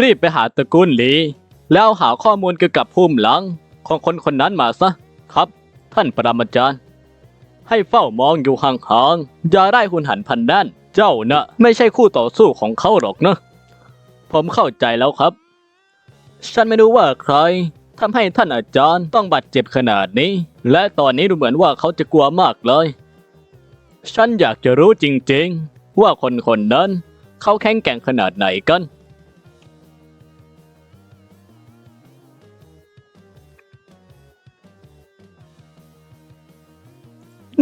รีบไปหาตระกูลหลี แล้วหาข้อมูลเกี่ยวกับภูมิหลังของคนคนนั้นมาซะ ครับ ท่านปรมาจารย์ ให้เฝ้ามองอยู่ห่างๆอย่าได้หุนหันพันด้าน เจ้าน่ะไม่ใช่คู่ต่อสู้ของเขาหรอกนะ ผมเข้าใจแล้วครับ ฉันไม่รู้ว่าใครทำให้ท่านอาจารย์ต้องบาดเจ็บขนาดนี้ และตอนนี้ดูเหมือนว่าเขาจะกลัวมากเลย ฉันอยากจะรู้จริงๆ ว่าคนคนนั้น เขาแข็งแกร่งขนาดไหนกัน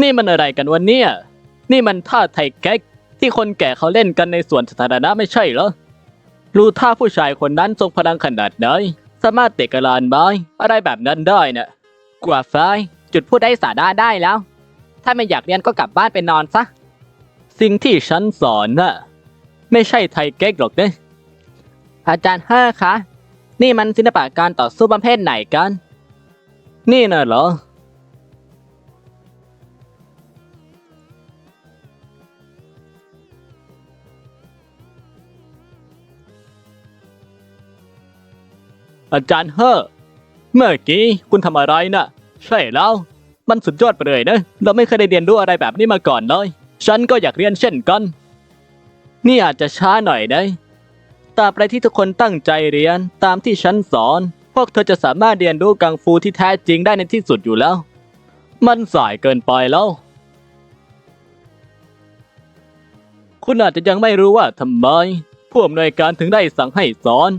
นี่มันอะไรกันวะเนี่ย นี่มันท่าไทยแก๊กที่คนแก่เขาเล่นกันในสวนสาธารณะไม่ใช่เหรอ รู้ท่าผู้ชายคนนั้นทรงพลังขนาดไหน สามารถเตะกระลานไม้อะไรแบบนั้นได้นะกว่าไฟจุดพูดได้สาระได้แล้ว ถ้าไม่อยากเรียนก็กลับบ้านไปนอนซะ สิ่งที่ฉันสอนน่ะ ไม่ใช่ไทยเก๊กหรอกเนะอาจารย์เฮ้อคะ นี่มันศิลปะการต่อสู้ประเภทไหนกัน นี่น่ะเหรอ อาจารย์เฮ้อเมื่อกี้คุณทำอะไรน่ะ ใช่แล้ว มันสุดยอดไปเลยนะ เราไม่เคยได้เรียนรู้อะไรแบบนี้มาก่อนเลย ฉันก็อยากเรียนเช่นกัน นี่อาจจะช้าหน่อยนะตราบใดที่ทุกคนตั้งใจเรียนตามที่ฉันสอน พวกเธอจะสามารถเรียนรู้กังฟูที่แท้จริงได้ในที่สุดอยู่แล้ว มันสายเกินไปแล้ว คุณอาจจะยังไม่รู้ว่าทำไมผู้อำนวยการถึงได้สั่งให้สอน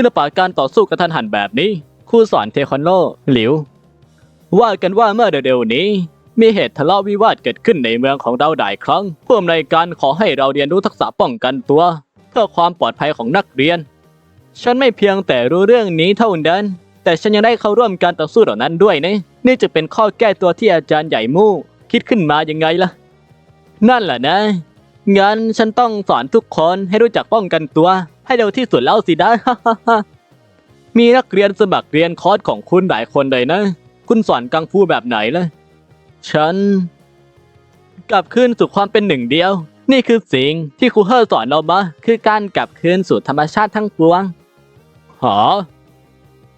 ศิลปะการต่อสู้กระทันหันแบบนี้ครูสอนเทควันโดหลิว ว่ากันว่าเมื่อเร็วๆนี้ มีเหตุทะเลาะวิวาทเกิดขึ้นในเมืองของเราหลายครั้งผู้อำนวยการขอให้เราเรียนรู้ทักษะป้องกันตัว เพื่อความปลอดภัยของนักเรียน ฉันไม่เพียงแต่รู้เรื่องนี้เท่านั้น แต่ฉันยังได้เข้าร่วมการต่อสู้เหล่านั้นด้วยนะนี่จะเป็นข้อแก้ตัวที่อาจารย์ใหญ่มู่คิดขึ้นมายังไงล่ะ นั่นแหละนะงั้นฉันต้องสอนทุกคนให้รู้จักป้องกันตัว ให้เร็วที่สุดแล้วสินะ มีนักเรียนสมัครเรียนคอร์สของคุณหลายคนเลยนะ คุณสอนกังฟูแบบไหนล่ะ ฉัน กลับคืนสู่ความเป็นหนึ่งเดียว นี่คือสิ่งที่ครูเฮอร์สอนเรามาคือการกลับคืนสู่ธรรมชาติทั้งปวงหา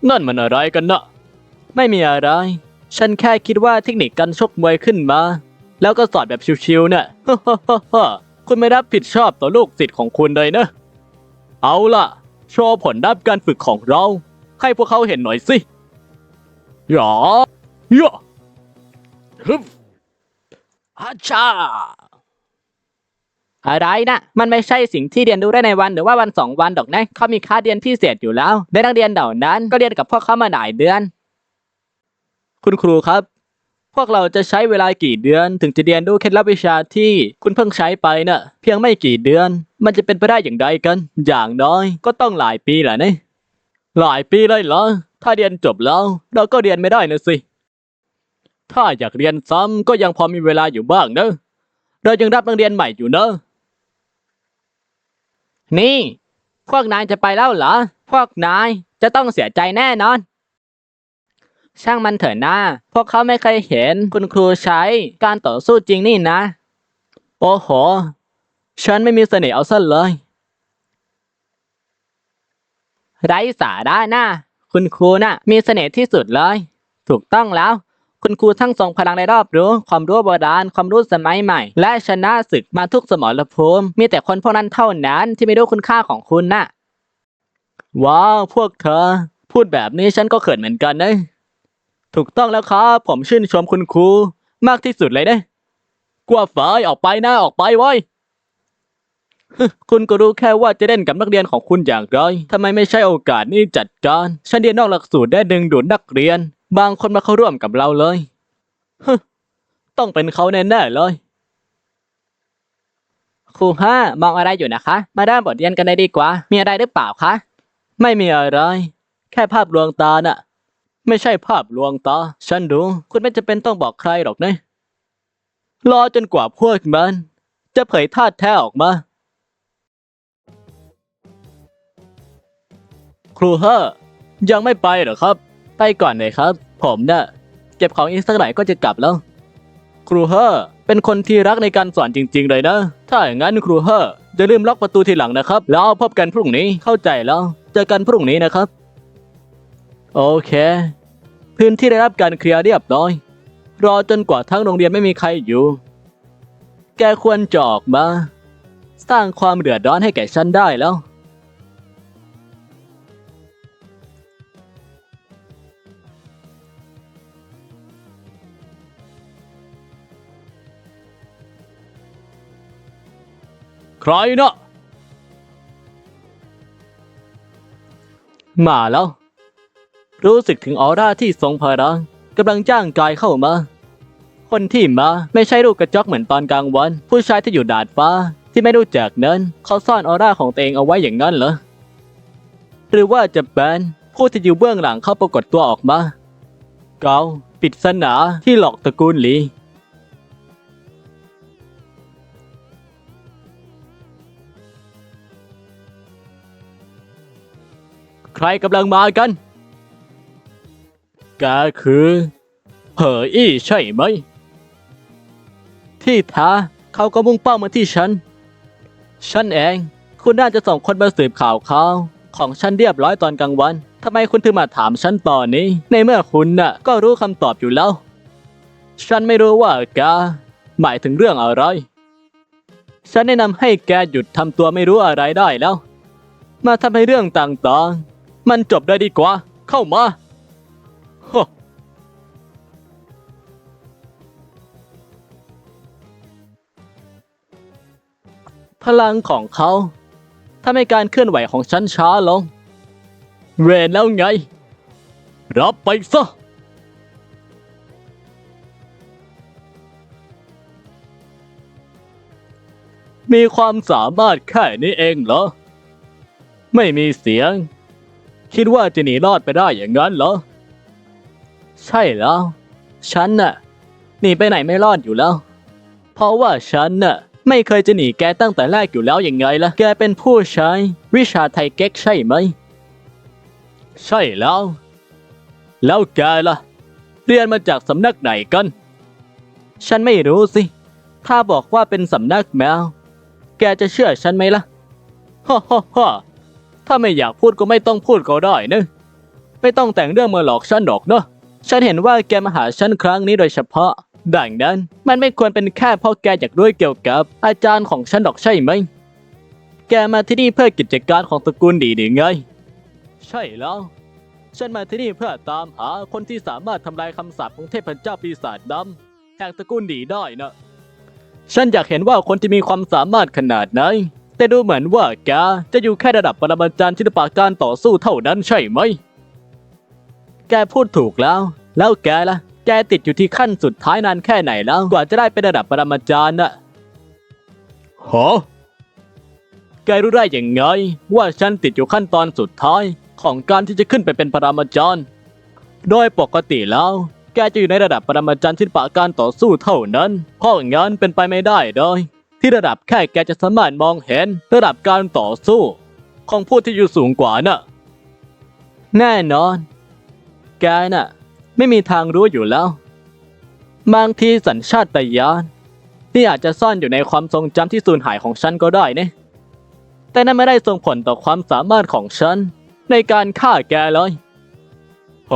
นั่นมันอะไรกันนะไม่มีอะไร ฉันแค่คิดว่าเทคนิคการชกมวยขึ้นมา แล้วก็สอนแบบชิวๆเนี่ยคุณไม่รับผิดชอบต่อลูกศิษย์ของคุณเลยนะ เอาล่ะ โชว์ผลลัพธ์การฝึกของเรา ให้พวกเขาเห็นหน่อยสิหยอหยอฮึบอาชาอะไรนะ มันไม่ใช่สิ่งที่เรียนรู้ได้ในวันหรือว่าวันสองวันดอกนะเขามีค่าเรียนพิเศษอยู่แล้ว ได้นักเรียนเหล่านั้นก็เรียนกับพวกเขามาหลายเดือน คุณครูครับ พวกเราจะใช้เวลากี่เดือนถึงจะเรียนรู้เคล็ดลับวิชาที่คุณเพิ่งใช้ไปน่ะเพียงไม่กี่เดือน มันจะเป็นไปได้อย่างไรกัน อย่างน้อยก็ต้องหลายปีแหละนี่หลายปีเลยเหรอ ถ้าเรียนจบแล้ว เราก็เรียนไม่ได้นะสิ ถ้าอยากเรียนซ้ำก็ยังพอมีเวลาอยู่บ้างเนะเรายังรับนักเรียนใหม่อยู่เนอะนี่ พวกนายจะไปแล้วเหรอ พวกนายจะต้องเสียใจแน่นอน ช่างมันเถอะนะพวกเขาไม่เคยเห็นคุณครูใช้การต่อสู้จริงนี่นะ โอ้โห ฉันไม่มีเสน่ห์เอาซะเลย ไร้สาระนะคุณครูน่ะ มีเสน่ห์ที่สุดเลย ถูกต้องแล้ว คุณครูทั้งทรงพลังในรอบรู้ ความรู้โบราณ ความรู้สมัยใหม่ และชนะศึกมาทุกสมรภูมิ มีแต่คนพวกนั้นเท่านั้นที่ไม่รู้คุณค่าของคุณน่ะว้าว พวกเธอ พูดแบบนี้ฉันก็เขินเหมือนกันนะ ถูกต้องแล้วครับผมชื่นชมคุณครูมากที่สุดเลยนะกว่าฝ่ายออกไปนะออกไปไว้ยคุณก็รู้แค่ว่าจะเล่นกับนักเรียนของคุณอย่างไรทำไมไม่ใช่โอกาสนี้จัดการฉันเรียนนอกหลักสูตรได้ดึงดูดนักเรียน บางคนมาเข้าร่วมกับเราเลยต้องเป็นเขาแน่ๆเลยครูห้ามองอะไรอยู่นะคะ มาด้านบทเรียนกันเลยดีกว่า มีอะไรหรือเปล่าคะ ไม่มีอะไร แค่ภาพลวงตาน่ะ ไม่ใช่ภาพลวงตา ฉันดูคุณไม่จะเป็นต้องบอกใครหรอกนะ รอจนกว่าพวกมัน จะเผยท่าตุแท้ออกมา ครูเฮอร์ยังไม่ไปเหรอครับ ไปก่อนเลยครับ ผมเนะ่ะเก็บของอีกสักหน่อยก็จะกลับแล้ว ครูเฮอร์เป็นคนที่รักในการสอนจริง ๆ เลยนะ ถ้าอย่างนั้นครูเฮอร์อย่าลืมล็อกประตูทีหลังนะครับ แล้วพบกันพรุ่งนี้เข้าใจแล้ว เจอกันพรุ่งนี้นะครับ โอเค พื้นที่ได้รับการเคลียร์เรียบร้อย รอจนกว่าทั้งโรงเรียนไม่มีใครอยู่ แกควรจะออกมา สร้างความเดือดร้อนให้แก่ฉันได้แล้ว ใครนะมาแล้ว รู้สึกถึงออร่าที่ทรงพลังกำลังจ้างกายเข้ามา คนที่มาไม่ใช่ลูกกระจอกเหมือนตอนกลางวัน ผู้ชายที่อยู่ดาดฟ้าที่ไม่รู้จักนั้น เขาซ่อนออร่าของตัวเองเอาไว้อย่างนั้นเหรอ หรือว่าจะเป็นผู้ที่อยู่เบื้องหลังเข้าปรากฏตัวออกมา เกาปิดสนาที่หลอกตระกูลหลีใครกำลังมากัน แกคือเหออี้ใช่ไหม ที่ท้าเขาก็มุ่งเป้ามาที่ฉัน ฉันเอง คุณน่าจะส่งคนมาสืบข่าวเขาของฉันเรียบร้อยตอนกลางวันทำไมคุณถึงมาถามฉันตอนนี้ ในเมื่อคุณน่ะ ก็รู้คำตอบอยู่แล้ว ฉันไม่รู้ว่าแกหมายถึงเรื่องอะไร ฉันแนะนำให้แกหยุดทำตัวไม่รู้อะไรได้แล้ว มาทำให้เรื่องต่างๆ มันจบได้ดีกว่า เข้ามา พลังของเขาทำให้การเคลื่อนไหวของฉันช้าลงเวนแล้วไง รับไปซะ มีความสามารถแค่นี้เองเหรอ ไม่มีเสียง คิดว่าจะหนีรอดไปได้อย่างนั้นเหรอ ใช่แล้ว ฉันน่ะหนีไปไหนไม่รอดอยู่แล้ว เพราะว่าฉันน่ะ ไม่เคยจะหนีแกตั้งแต่แรกอยู่แล้วยังไงล่ะ แกเป็นผู้ใช้ วิชาไทเก๊กใช่ไหม ใช่แล้ว แล้วแกล่ะ เรียนมาจากสำนักไหนกัน ฉันไม่รู้สิ ถ้าบอกว่าเป็นสำนักแมว แกจะเชื่อฉันไหมล่ะฮ่าฮ่าฮ่าถ้าไม่อยากพูดก็ไม่ต้องพูดก็ได้นะไม่ต้องแต่งเรื่องมาหลอกฉันหรอกเนอะฉันเห็นว่าแกมาหาฉันครั้งนี้โดยเฉพาะ ดังนั้นมันไม่ควรเป็นแค่เพราะแกอยากรู้เกี่ยวกับ อาจารย์ของฉันหรอกใช่ไหม แกมาที่นี่เพื่อกิจการของตระกูลดีหรือไง ใช่แล้ว ฉันมาที่นี่เพื่อตามหาคนที่สามารถทำลายคำสาปของเทพเจ้าปีศาจดำแห่งตระกูลดีได้นะฉันอยากเห็นว่าคนที่มีความสามารถขนาดไหนแต่ดูเหมือนว่าแกจะอยู่แค่ระดับปรมาจารย์ศิลปะการต่อสู้เท่านั้นใช่ไหม แกพูดถูกแล้ว แล้วแกล่ะ แกติดอยู่ที่ขั้นสุดท้ายนานแค่ไหนแล้ว กว่าจะได้เป็นระดับปรมาจารย์น่ะฮะแกรู้ได้อย่างไง ว่าฉันติดอยู่ขั้นตอนสุดท้ายของการที่จะขึ้นไปเป็นปรมาจารย์ โดยปกติแล้ว แกจะอยู่ในระดับปรมาจารย์ศิลปะการต่อสู้เท่านั้น เพราะงั้นเป็นไปไม่ได้เลยที่ระดับแค่แกจะสามารถมองเห็นระดับการต่อสู้ ของผู้ที่อยู่สูงกว่าน่ะ แน่นอน แกน่ะ ไม่มีทางรู้อยู่แล้ว บางทีสัญชาตญาณที่อาจจะซ่อนอยู่ในความทรงจำที่สูญหายของฉันก็ได้นะ แต่นั่นไม่ได้ส่งผลต่อความสามารถของฉันในการฆ่าแกเลยโอ